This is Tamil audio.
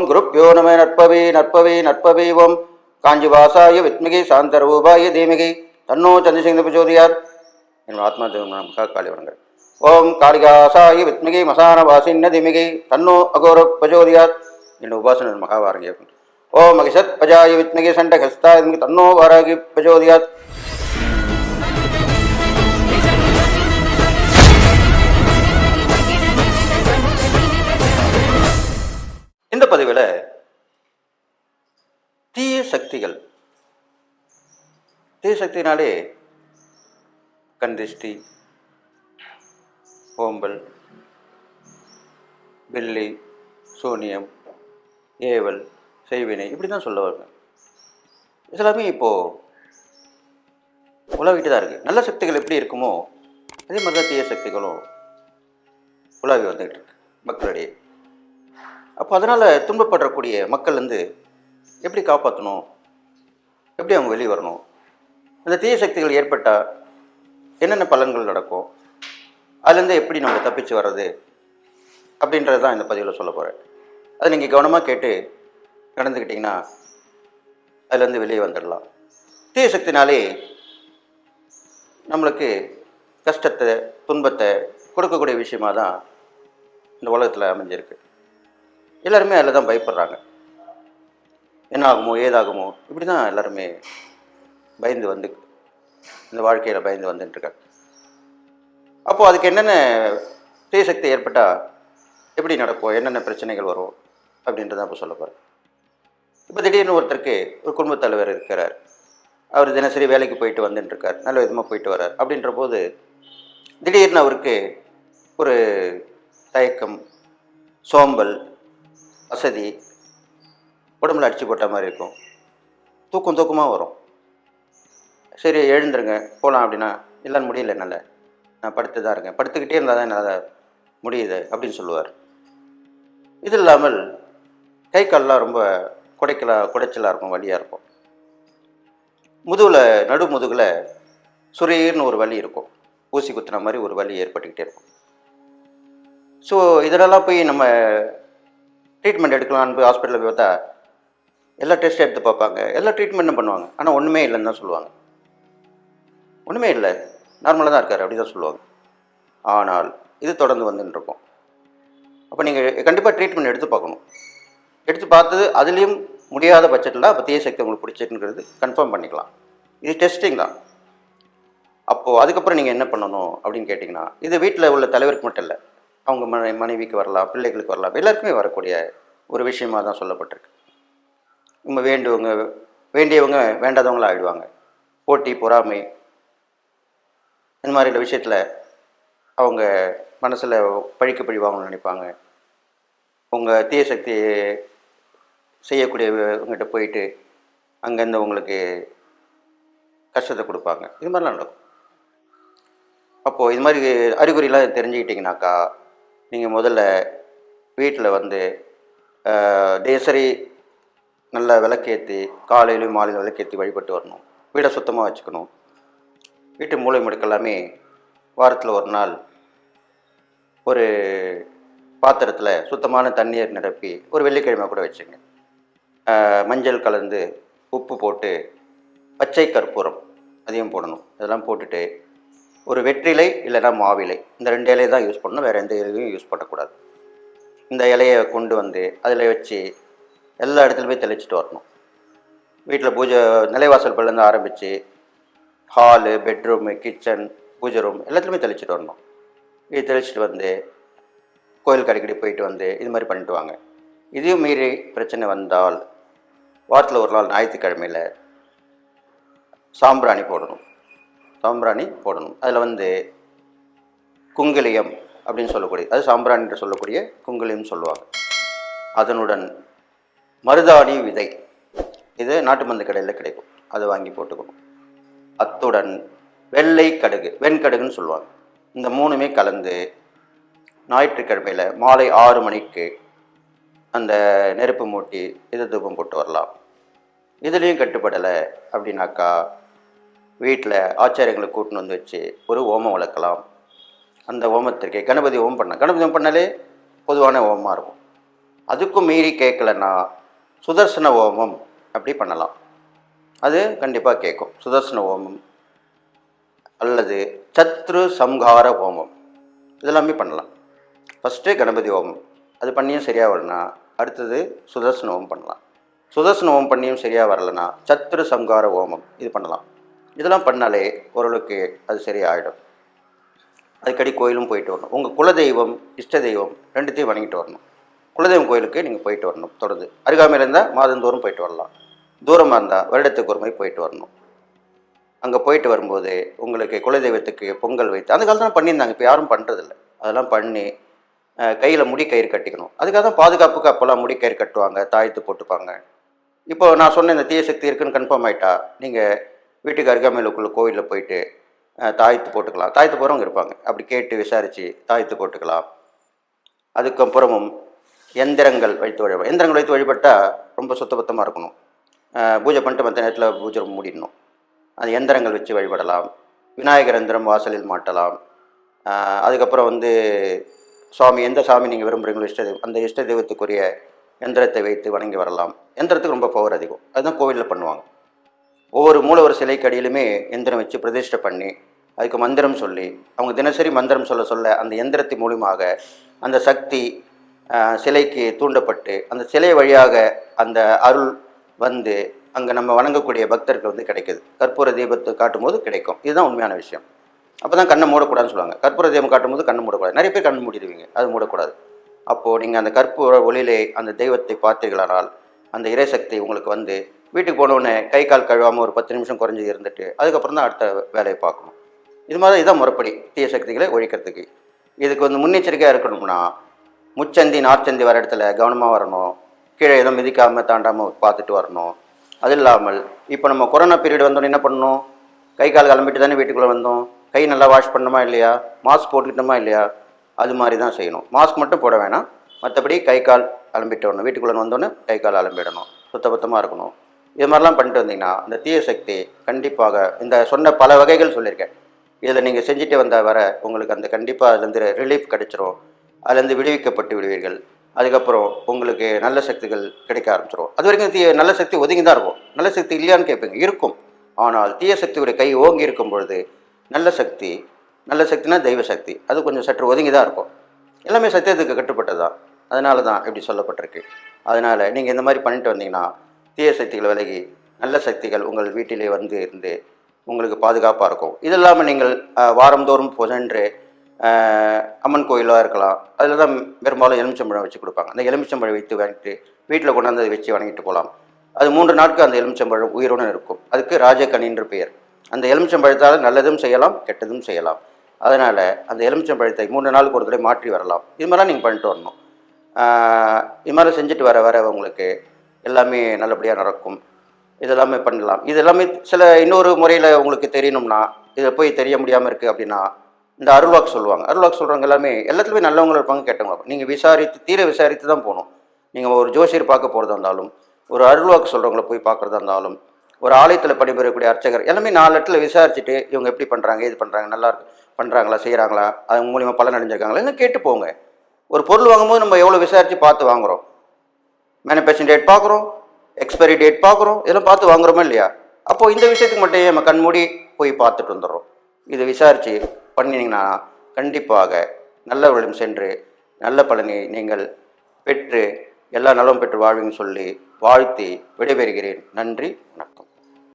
ஓம் குருப்பியோ நம நற்பவே நற்பவே நற்பவே ஓம். காஞ்சிவாசாய சாந்த ரூபாய தீமிகை. தன்னோ சந்திரசேகர பிரச்சோதியார் எங்கள் ஆத்மா தேவனாக காளி வணங்கள் ஓம் காளிகாசாய வித்மிகை மசான வாசின்ன திமிகை. தன்னோ அகோர பிரச்சோதியார் என் உபாசன மகாவாரங்கிய ஓம் மகிஷத் பஜாய வித்மிகை சண்டகஸ்தாய தன்னோ வாராகி பிரச்சோதியார் இந்த பதிவில் தீய சக்திகள். தீய சக்தினாலே கந்திஷ்டி ஓம்பல் வெள்ளி சூனியம் ஏவல் செய்வினை இப்படி தான் சொல்ல வருங்க இதெல்லாமே இப்போது உலாவிட்டு தான் இருக்குது நல்ல சக்திகள் எப்படி இருக்குமோ அதே மாதிரி தான் தீய சக்திகளும் உலாவி வந்துகிட்டு இருக்கு மக்களிடையே. அப்போ அதனால் துன்பப்படக்கூடிய மக்கள் வந்து எப்படி காப்பாற்றணும் எப்படி அவங்க வெளியே வரணும்? அந்த தீய சக்திகள் ஏற்பட்டால் என்னென்ன பலன்கள் நடக்கும்? அதுலேருந்து எப்படி நம்ம தப்பிச்சு வர்றது? அப்படின்றது தான் இந்த பதிவில் சொல்ல போகிறேன் அதை நீங்கள் கவனமாக கேட்டு நடந்துக்கிட்டிங்கன்னா அதுலேருந்து வெளியே வந்துடலாம். தீய சக்தினாலே நம்மளுக்கு கஷ்டத்தை துன்பத்தை கொடுக்கக்கூடிய விஷயமாக தான் இந்த உலகத்தில் அமைஞ்சிருக்கு. எல்லாருமே அதில் தான் பயப்படுறாங்க. என்ன ஆகுமோ ஏதாகுமோ இப்படி தான் எல்லாருமே பயந்து வந்து இந்த வாழ்க்கையில் பயந்து வந்துட்டுருக்காங்க அப்போது அதுக்கு என்னென்ன தீயசக்தி ஏற்பட்டால் எப்படி நடக்கும் என்னென்ன பிரச்சனைகள் வரும் அப்படின்றத இப்போ சொல்ல போகிறேன் இப்போ திடீர்னு ஒருத்தருக்கு ஒரு குடும்பத் தலைவர் இருக்கிறார். அவர் தினசரி வேலைக்கு போயிட்டு வந்துட்டுருக்கார் நல்ல விதமாக போயிட்டு வர்றார். அப்படின்ற போது திடீர்னு அவருக்கு ஒரு தயக்கம் சோம்பல் வசதி உடம்புல அடித்து போட்ட மாதிரி இருக்கும். தூக்கம் தூக்கமாக வரும். சரி எழுந்துருங்க. போகலாம் அப்படின்னா இல்லைன்னு முடியல என்னால். நான் படுத்து தான் இருக்கேன். படுத்துக்கிட்டே இருந்தால் தான் என்னால் முடியுது அப்படின்னு சொல்லுவார். இது இல்லாமல் கை கால்லாம் ரொம்ப குடைக்கலா குடைச்சலாக இருக்கும் வலியாக இருக்கும். முதுகில் நடு முதுகில் சுரீர்னு ஒரு வலி இருக்கும். ஊசி குத்துன மாதிரி ஒரு வலி ஏற்பட்டுக்கிட்டே இருக்கும். ஸோ இதெல்லாம் போய் நம்ம ட்ரீட்மெண்ட் எடுக்கலான்னு போய் ஹாஸ்பிட்டலில் போய் பார்த்தா எல்லா டெஸ்ட் எடுத்து பார்ப்பாங்க. எல்லா ட்ரீட்மெண்ட்டும் பண்ணுவாங்க. ஆனால் ஒன்றுமே இல்லைன்னு தான் சொல்லுவாங்க. ஒன்றுமே இல்லை. நார்மலாக தான் இருக்கார். அப்படி தான் சொல்லுவாங்க. ஆனால் இது தொடர்ந்து வந்துன்னு இருக்கும். அப்போ நீங்கள் கண்டிப்பாக ட்ரீட்மெண்ட் எடுத்து பார்க்கணும். எடுத்து பார்த்தது அதுலேயும் முடியாத பட்சத்தில் அப்போ தீய சக்தி உங்களுக்கு பிடிச்சிருக்குங்கிறது கன்ஃபார்ம் பண்ணிக்கலாம். இது டெஸ்டிங் தான். அப்போது அதுக்கப்புறம் நீங்கள் என்ன பண்ணணும் அப்படின்னு கேட்டிங்கன்னா இது வீட்டில் உள்ள தலைவருக்கு மட்டும் இல்லை. அவங்க மனை மனைவிக்கு வரலாம் பிள்ளைகளுக்கு வரலாம் எல்லாருக்குமே வரக்கூடிய ஒரு விஷயமாக தான் சொல்லப்பட்டிருக்கு. நம்ம வேண்டுவங்க வேண்டியவங்க வேண்டாதவங்களா ஆகிடுவாங்க போட்டி பொறாமை இந்த மாதிரி விஷயத்தில் அவங்க மனசில் பழிக்க பழிவாங்கன்னு நினைப்பாங்க. உங்கள் தீய சக்தி செய்யக்கூடியவங்ககிட்ட போயிட்டு அங்கேருந்து உங்களுக்கு கஷ்டத்தை கொடுப்பாங்க. இது மாதிரிலாம் நடக்கும். அப்போது இது மாதிரி அறிகுறிலாம் தெரிஞ்சுக்கிட்டிங்கனாக்கா நீங்கள் முதல்ல வீட்டில் வந்து ஆஹ், தினசரி நல்ல விளக்கேற்றி காலையிலையும் மாலையிலும் விளக்கேற்றி வழிபட்டு வரணும். வீடை சுத்தமாக வச்சுக்கணும். வீட்டு மூளை முடுக்கெல்லாமே வாரத்தில் ஒரு நாள் ஒரு பாத்திரத்தில் சுத்தமான தண்ணீர் நிரப்பி ஒரு வெள்ளிக்கிழமை கூட வச்சுங்க. மஞ்சள் கலந்து உப்பு போட்டு பச்சை கற்பூரம் அதையும் போடணும். இதெல்லாம் போட்டுட்டு ஒரு வெற்றிலை இல்லைன்னா மாவிலை. இந்த ரெண்டு இலையை தான் யூஸ் பண்ணணும். வேறு எந்த இலையும் யூஸ் பண்ணக்கூடாது. இந்த இலையை கொண்டு வந்து அதில் வச்சு எல்லா இடத்துலையுமே தெளிச்சிட்டு வரணும். வீட்டில் பூஜை நிலைவாசல் பல்லேருந்து ஆரம்பித்து hall bedroom kitchen pooja room எல்லாத்துலேயுமே தெளிச்சிட்டு வரணும். இது தெளிச்சிட்டு வந்து கோயிலுக்கு அடிக்கடி போயிட்டு வந்து இது மாதிரி பண்ணிட்டு வாங்க. இதையும் மீறி பிரச்சனை வந்தால் வாரத்தில் ஒரு நாள் ஞாயிற்றுக்கிழமையில் சாம்பிராணி போடணும். சாம்பிராணி போடணும். அதில் வந்து குங்கிலியம் அப்படின்னு சொல்லக்கூடிய அது சாம்பிராணி என்று சொல்லக்கூடிய குங்கிலியம் சொல்லுவாங்க. அதனுடன் மருதாணி விதை இது நாட்டு மருந்து கடையில் கிடைக்கும். அதை வாங்கி போட்டுக்கணும். அத்துடன் வெள்ளை கடுகு வெண்கடுகுன்னு சொல்லுவாங்க. இந்த மூணுமே கலந்து ஞாயிற்றுக்கிழமையில் மாலை ஆறு மணிக்கு அந்த நெருப்பு மூட்டி இது தூபம் போட்டு வரலாம். இதுலேயும் கட்டுப்படலை அப்படின்னாக்கா வீட்டில் ஆச்சாரியங்களை கூட்டின்னு வந்து வச்சு ஒரு ஓமம் வளர்க்கலாம். அந்த ஓமத்திற்கு கணபதி ஓம் பண்ண கணபதி ஓம் பண்ணாலே பொதுவான ஓமமாக இருக்கும். அதுக்கும் மீறி கேட்கலன்னா சுதர்சன ஹோமம் அப்படி பண்ணலாம். அது கண்டிப்பாக கேட்கும். சுதர்சன ஹோமம் அல்லது சத்ரு சம்ஹார ஹோமம். இதெல்லாமே பண்ணலாம். ஃபஸ்ட்டு கணபதி ஹோமம். அது பண்ணியும் சரியாக வரலனா அடுத்தது சுதர்சன ஓம் பண்ணலாம். சுதர்சன ஹோமம் பண்ணியும் சரியாக வரலனா சத்ரு சம்ஹார ஹோமம் இது பண்ணலாம். இதெல்லாம் பண்ணாலே ஓரளவுக்கு அது சரியாயிடும். அதுக்கடி கோயிலும் போயிட்டு வரணும். உங்கள் குலதெய்வம் இஷ்ட தெய்வம் ரெண்டுத்தையும் வணங்கிட்டு வரணும். குலதெய்வம் கோயிலுக்கு நீங்கள் போயிட்டு வரணும் தொடர்ந்து. அருகாமையில் இருந்தால் மாதந்தோறும் போயிட்டு வரலாம். தூரமாக இருந்தால் வருடத்துக்கு ஒரு முறை போயிட்டு வரணும். அங்கே போயிட்டு வரும்போது உங்களுக்கு குலதெய்வத்துக்கு பொங்கல் வைத்து அந்த காலத்தில் பண்ணியிருந்தாங்க இப்போ யாரும் பண்ணுறதில்ல அதெல்லாம் பண்ணி கையில் முடி கயிறு கட்டிக்கணும். அதுக்காக தான் பாதுகாப்புக்கு அப்போல்லாம் முடி கயிறு கட்டுவாங்க தாயத்து போட்டுப்பாங்க. இப்போ நான் சொன்ன இந்த தீய சக்தி இருக்குன்னு கன்ஃபார்ம் ஆகிட்டா நீங்கள் வீட்டுக்கு அருகாமையிலுக்குள்ள கோயிலில் போயிட்டு தாய்த்து தாயத்து போட்டுக்கலாம். தாயத்து போகிறவங்க இருப்பாங்க. அப்படி கேட்டு விசாரித்து தாயத்து போட்டுக்கலாம். அதுக்கப்புறமும் எந்திரங்கள் வைத்து வழிபட எந்திரங்கள் வைத்து வழிபட்டால் ரொம்ப சுத்தபத்தமாக இருக்கணும். பூஜை பண்ணிட்டு மற்ற நேரத்தில் பூஜை மூடிடணும். அது எந்திரங்கள் வச்சு வழிபடலாம். விநாயகர் எந்திரம் வாசலில் மாட்டலாம். அதுக்கப்புறம் வந்து சுவாமி எந்த சாமி நீங்கள் விரும்புகிறீங்களோ இஷ்ட அந்த இஷ்ட தெய்வத்துக்குரிய எந்திரத்தை வைத்து வணங்கி வரலாம். எந்திரத்துக்கு ரொம்ப பவர் அதிகம். அதுதான் கோவிலில் பண்ணுவாங்க. ஒவ்வொரு மூலவர் சிலைக்கு அடியிலுமே எந்திரம் வச்சு பிரதிஷ்டை பண்ணி அதுக்கு மந்திரம் சொல்லி அவங்க தினசரி மந்திரம் சொல்ல சொல்ல அந்த எந்திரத்தின் மூலியமாக அந்த சக்தி சிலைக்கு தூண்டப்பட்டு அந்த சிலை வழியாக அந்த அருள் வந்து அங்கே நம்ம வணங்கக்கூடிய பக்தர்கள் வந்து கிடைக்குது. கற்பூர தீபத்தை காட்டும்போது கிடைக்கும். இதுதான் உண்மையான விஷயம். அப்போ தான் கண்ணை மூடக்கூடாதுன்னு சொல்லுவாங்க. கற்பூர தீபம் காட்டும் போது கண்ணை மூடக்கூடாது. நிறைய பேர் கண் மூடிடுவீங்க. அது மூடக்கூடாது. அப்போது நீங்கள் அந்த கற்பூர ஒளியிலே அந்த தெய்வத்தை பார்த்தீர்களானால் அந்த இறைசக்தி உங்களுக்கு வந்து வீட்டுக்கு போனவுடனே கை கால் கழுவாமல் ஒரு பத்து நிமிஷம் குறைஞ்சி இருந்துட்டு அதுக்கப்புறம் தான் அடுத்த வேலையை பார்க்கணும். இது மாதிரி இதான் முறைப்படி தீய சக்திகளை ஒழிக்கிறதுக்கு. இதுக்கு வந்து முன்னெச்சரிக்கையாக இருக்கணும்னா முச்சந்தி நார்ச்சந்தி வர இடத்துல கவனமாக வரணும். கீழே எதுவும் மிதிக்காமல் தாண்டாமல் பார்த்துட்டு வரணும். அது இல்லாமல் இப்போ நம்ம கொரோனா பீரியட் வந்தோன்னே என்ன பண்ணணும்? கை கால் கிளம்பிட்டு தானே வீட்டுக்குள்ளே வந்தோம். கை நல்லா வாஷ் பண்ணணுமா இல்லையா? மாஸ்க் போட்டுக்கிட்டோமா இல்லையா? அது மாதிரி தான் செய்யணும். மாஸ்க் மட்டும் போட வேணாம். மற்றபடி கை கால் அலம்பிட்டு வரணும் வீட்டுக்குள்ளே வந்தோடனே கை கால் அலம்பிடணும் சுத்தபத்தமாக இருக்கணும். இது மாதிரிலாம் பண்ணிட்டு வந்தீங்கன்னா அந்த தீய சக்தி கண்டிப்பாக இந்த சொன்ன பல வகைகள் சொல்லியிருக்கேன். இதில் நீங்கள் செஞ்சுட்டு வந்தால் வர உங்களுக்கு அந்த கண்டிப்பாக அதுலேருந்து ரிலீஃப் கிடைச்சிரும். அதுலேருந்து விடுவிக்கப்பட்டு விடுவீர்கள். அதுக்கப்புறம் உங்களுக்கு நல்ல சக்திகள் கிடைக்க ஆரம்பிச்சிடும் அது வரைக்கும் தீய நல்ல சக்தி ஒதுங்கி தான் இருக்கும். நல்ல சக்தி இல்லையான்னு கேட்பீங்க. இருக்கும். ஆனால் தீய சக்தியுடைய கை ஓங்கி இருக்கும் பொழுது நல்ல சக்தி நல்ல சக்தினா தெய்வ சக்தி. அது கொஞ்சம் சற்று ஒதுங்கி தான் இருக்கும். எல்லாமே சத்தியத்துக்கு கட்டுப்பட்டது தான். அதனால தான் இப்படி சொல்லப்பட்டிருக்கு. அதனால் நீங்கள் இந்த மாதிரி பண்ணிட்டு வந்தீங்கன்னா தீய சக்திகள் விலகி நல்ல சக்திகள் உங்கள் வீட்டிலே வந்து இருந்து உங்களுக்கு பாதுகாப்பாக இருக்கும். இது இல்லாமல் நீங்கள் வாரந்தோறும் புதன்று அம்மன் கோயிலாக இருக்கலாம். அதில் தான் பெரும்பாலும் எலுமிச்சம்பழம் வச்சு கொடுப்பாங்க. அந்த எலுமிச்சம்பழம் வைத்து வாங்கிட்டு வீட்டில் கொண்டாந்து அதை வச்சு வணங்கிட்டு போகலாம். அது மூன்று நாட்கள் அந்த எலுமிச்சம்பழம் உயிருடன் இருக்கும். அதுக்கு ராஜகனின்ற பெயர். அந்த எலுமிச்சம்பழத்தால் நல்லதும் செய்யலாம் கெட்டதும் செய்யலாம். அதனால் அந்த எலுமிச்சம்பழத்தை மூன்று நாளுக்கு ஒரு தடவை மாற்றி வரலாம். இது மாதிரிலாம் நீங்கள் பண்ணிட்டு வரணும். இது மாதிரி செஞ்சுட்டு வர வர உங்களுக்கு எல்லாமே நல்லபடியாக நடக்கும். இதெல்லாமே பண்ணலாம். இது எல்லாமே சில இன்னொரு முறையில் உங்களுக்கு தெரியணும்னா இதை போய் தெரிய முடியாமல் இருக்குது அப்படின்னா இந்த அருள்வாக்கு சொல்லுவாங்க. அருள்வாக்கு சொல்கிறவங்க எல்லாமே எல்லாத்துலேயுமே நல்லவங்களும் இருப்பாங்க கெட்டவங்க இருப்பாங்க நீங்கள் விசாரித்து தீர விசாரித்து தான் போகணும். நீங்கள் ஒரு ஜோசியர் பார்க்க போகிறதா இருந்தாலும் ஒரு அருள்வாக்கு சொல்கிறவங்கள போய் பார்க்குறதா இருந்தாலும் ஒரு ஆலயத்தில் பணிபுரியக்கூடிய அர்ச்சகர் எல்லாமே நாலு இடத்துல விசாரிச்சுட்டு இவங்க எப்படி பண்ணுறாங்க இது பண்ணுறாங்க நல்லா பண்ணுறாங்களா செய்கிறாங்களா அது மூலியமாக பலன் அடைஞ்சிருக்காங்களா என்ன கேட்டு போங்க. ஒரு பொருள் வாங்கும்போது நம்ம எவ்வளோ விசாரித்து பார்த்து வாங்குறோம். மேனுஃபேக்சரிங் டேட் பார்க்குறோம் எக்ஸ்பைரி டேட் பார்க்குறோம் இதெல்லாம் பார்த்து வாங்குறோமா இல்லையா? அப்போது இந்த விஷயத்துக்கு மட்டும் நம்ம கண்மூடி போய் பார்த்துட்டு வந்துடுறோம். இதை விசாரித்து பண்ணினீங்கன்னா கண்டிப்பாக நல்லவர்களும் சென்று நல்ல பலனை நீங்கள் பெற்று எல்லா நலமும் பெற்று வாழ்வீங்கன்னு சொல்லி வாழ்த்தி விடைபெறுகிறேன். நன்றி வணக்கம்.